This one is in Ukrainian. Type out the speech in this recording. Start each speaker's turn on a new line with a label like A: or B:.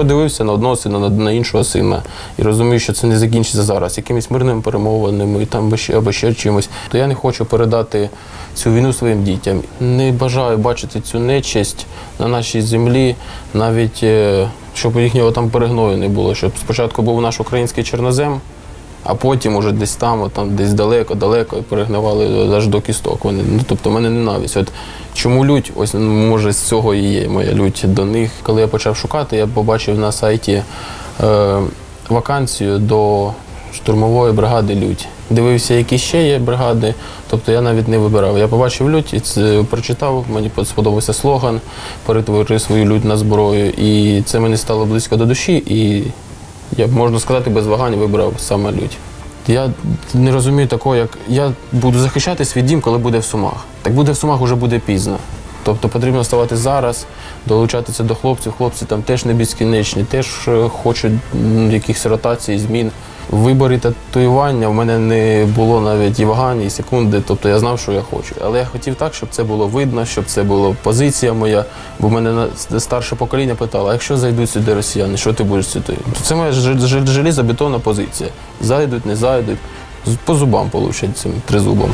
A: подивився на одного сина, на, іншого сина і розумію, що це не закінчиться зараз, якимись мирними перемовинами там, або ще, або ще чимось, то я не хочу передати цю війну своїм дітям. Не бажаю бачити цю нечисть на нашій землі, навіть е, щоб їхнього там перегною не було, щоб спочатку був наш український чорнозем. А потім уже десь там, там десь далеко-далеко і перегнивали аж до кісток. Вони, ну, тобто, в мене ненависть. От чому лють? Ось може з цього і є моя лють до них. Коли я почав шукати, я побачив на сайті е, вакансію до штурмової бригади Лють. Дивився, які ще є бригади, тобто я навіть не вибирав. Я побачив лють і це прочитав, мені сподобався слоган, перетворив свою лють на зброю. І це мені стало близько до душі. І я можна сказати, без вагань вибрав саме лють. Я не розумію такого, як я буду захищати свій дім, коли буде в Сумах. Так буде в Сумах, вже буде пізно. Тобто потрібно ставати зараз, долучатися до хлопців. Хлопці там теж не безкінечні, теж е, хочуть якихось ротацій, змін. Виборі татуювання в мене не було навіть і вагань, і секунди. Тобто я знав, що я хочу. Але я хотів так, щоб це було видно, щоб це була позиція моя. Бо мене старше покоління питало, а якщо зайдуть сюди росіяни, що ти будеш сюди? Це моя жел- жел- желізобетонна позиція. Зайдуть, не зайдуть. По зубам получать цим тризубом.